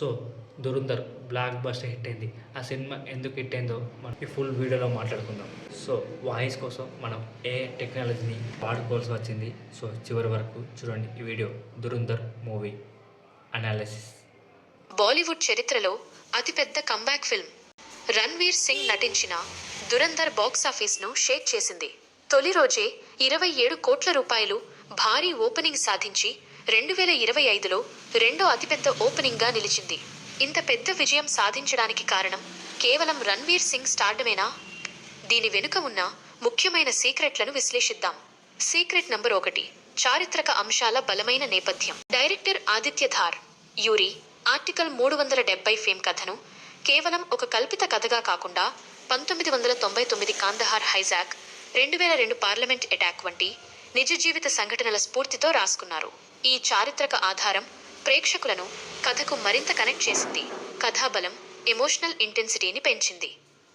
So Dhurandhar blockbuster hit అయింది. ఆ cinema ఎందుకు హిట్ అయిందో మనం ఈ ఫుల్ వీడియోలో మాట్లాడుకుందాం. సో వాయిస్ కోసం మనం ఏ టెక్నాలజీని వాడుకోవాల్సి వచ్చింది? సో చివరి వరకు చూడండి ఈ video. Dhurandhar movie analysis. Bollywood చరిత్రలో అతిపెద్ద కంబ్యాక్ ఫిల్మ్ రణ్వీర్ సింగ్ నటించిన దురందర్ బాక్సాఫీస్ను షేక్ చేసింది. తొలి రోజే ఇరవై ఏడు కోట్ల రూపాయలు భారీ ఓపెనింగ్ సాధించి రెండు వేల ఇరవై ఐదులో రెండో అతిపెద్ద ఓపెనింగ్గా నిలిచింది. ఇంత పెద్ద విజయం సాధించడానికి కారణం కేవలం రణ్వీర్ సింగ్ స్టార్డమేనా? దీని వెనుక ఉన్న ముఖ్యమైన సీక్రెట్లను విశ్లేషిద్దాం. సీక్రెట్ నంబర్ ఒకటి చారిత్రక అంశాల బలమైన నేపథ్యం. డైరెక్టర్ ఆదిత్య ధార్ యూరి ఆర్టికల్ మూడు వందల డెబ్బై ఫేమ్ కథను కేవలం ఒక కల్పిత కథగా కాకుండా పంతొమ్మిది వందల తొంభై తొమ్మిది కాందహార్ హైజాక్ రెండు వేల రెండు పార్లమెంట్ అటాక్ వంటి నిజ జీవిత సంఘటనల స్ఫూర్తితో రాసుకున్నారు. ఈ చారిత్రక ఆధారం ప్రేక్షకులను కథకు మరింత కనెక్ట్ చేసింది. కథాబలం ఎమోషనల్ ఇంటెన్సిటీని పెంచింది.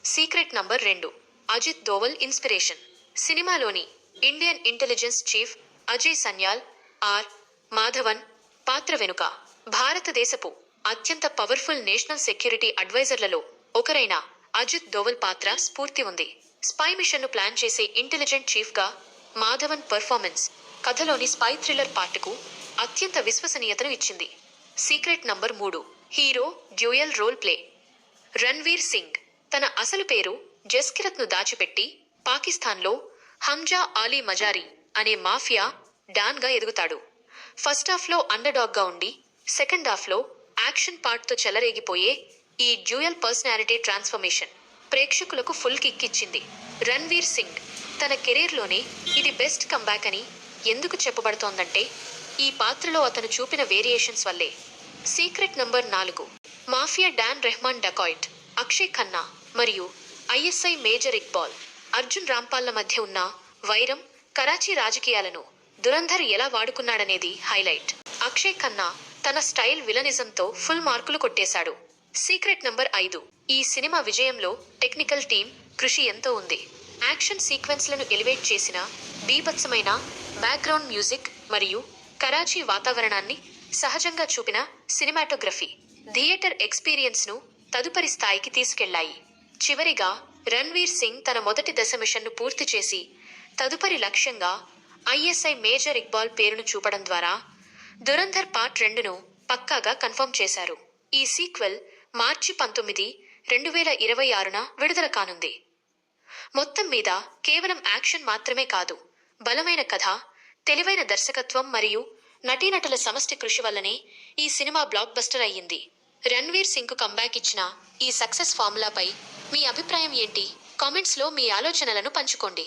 సీక్రెట్ నంబర్ రెండు అజిత్ దోవల్ ఇన్స్పిరేషన్. సినిమాలోని Indian intelligence chief Ajay Sanyal R. Madhavan పాత్ర వెనుక భారతదేశపు అత్యంత పవర్ఫుల్ నేషనల్ సెక్యూరిటీ అడ్వైజర్లలో ఒకరైన అజిత్ దోవల్ పాత్ర స్ఫూర్తి ఉంది. స్పై మిషన్ను ప్లాన్ చేసే ఇంటెలిజెంట్ చీఫ్గా మాధవన్ పర్ఫార్మెన్స్ కథలోని స్పై థ్రిల్లర్ పార్ట్కు అత్యంత విశ్వసనీయతను ఇచ్చింది. సీక్రెట్ నంబర్ మూడు. Hero dual role play. Ranveer Singh. తన అసలు పేరు జస్కిరత్ను దాచిపెట్టి పాకిస్తాన్లో హంజా ఆలీ మజారి అనే మాఫియా డాన్గా ఎదుగుతాడు. ఫస్ట్ హాఫ్లో అండర్డాగ్గా ఉండి సెకండ్ హాఫ్లో యాక్షన్ పార్ట్తో చెలరేగిపోయే ఈ డ్యూయల్ పర్సనాలిటీ ట్రాన్స్ఫర్మేషన్ ప్రేక్షకులకు ఫుల్ కిక్ ఇచ్చింది. రణ్వీర్ సింగ్ తన కెరీర్లోనే ఇది బెస్ట్ కంబ్యాక్ అని ఎందుకు చెప్పబడుతోందంటే ఈ పాత్రలో అతను చూపిన వేరియేషన్స్ వల్లే. సీక్రెట్ నంబర్ నాలుగు. మాఫియా డాన్ రెహమాన్ డకాయిట్ అక్షయ్ ఖన్నా మరియు ఐఎస్ఐ మేజర్ ఇక్బాల్. అర్జున్ రాంపాల్ల మధ్య ఉన్న వైరం కరాచీ రాజకీయాలను దురంధర్ ఎలా వాడుకున్నాడనేది హైలైట్. అక్షయ్ ఖన్నా తన స్టైల్ విలనిజంతో ఫుల్ మార్కులు కొట్టేశాడు. సీక్రెట్ నంబర్ ఐదు. ఈ సినిమా విజయంలో టెక్నికల్ టీం కృషి ఎంతో ఉంది. యాక్షన్ సీక్వెన్స్లను ఎలివేట్ చేసిన బీభత్సమైన బ్యాక్గ్రౌండ్ మ్యూజిక్ మరియు కరాచీ వాతావరణాన్ని సహజంగా చూపిన సినిమాటోగ్రఫీ థియేటర్ ఎక్స్పీరియన్స్ను తదుపరి స్థాయికి తీసుకెళ్ళాయి. చివరిగా రణ్వీర్ సింగ్ తన మొదటి దశ మిషన్ను పూర్తి చేసి తదుపరి లక్ష్యంగా ఐఎస్ఐ మేజర్ ఇక్బాల్ పేరును చూపడం ద్వారా దురంధర్ పార్ట్ రెండును పక్కాగా కన్ఫర్మ్ చేశారు. ఈ సీక్వెల్ మార్చి పంతొమ్మిది రెండు వేల ఇరవై ఆరున విడుదల కానుంది. మొత్తం మీద కేవలం యాక్షన్ మాత్రమే కాదు బలమైన కథ తెలివైన దర్శకత్వం మరియు నటీనటుల సమష్టి కృషి వల్లనే ఈ సినిమా బ్లాక్ బస్టర్ అయ్యింది. రణ్వీర్ సింగ్కు కంబ్యాక్ ఇచ్చిన ఈ సక్సెస్ ఫార్ములాపై మీ అభిప్రాయం ఏంటి? కామెంట్స్లో మీ ఆలోచనలను పంచుకోండి.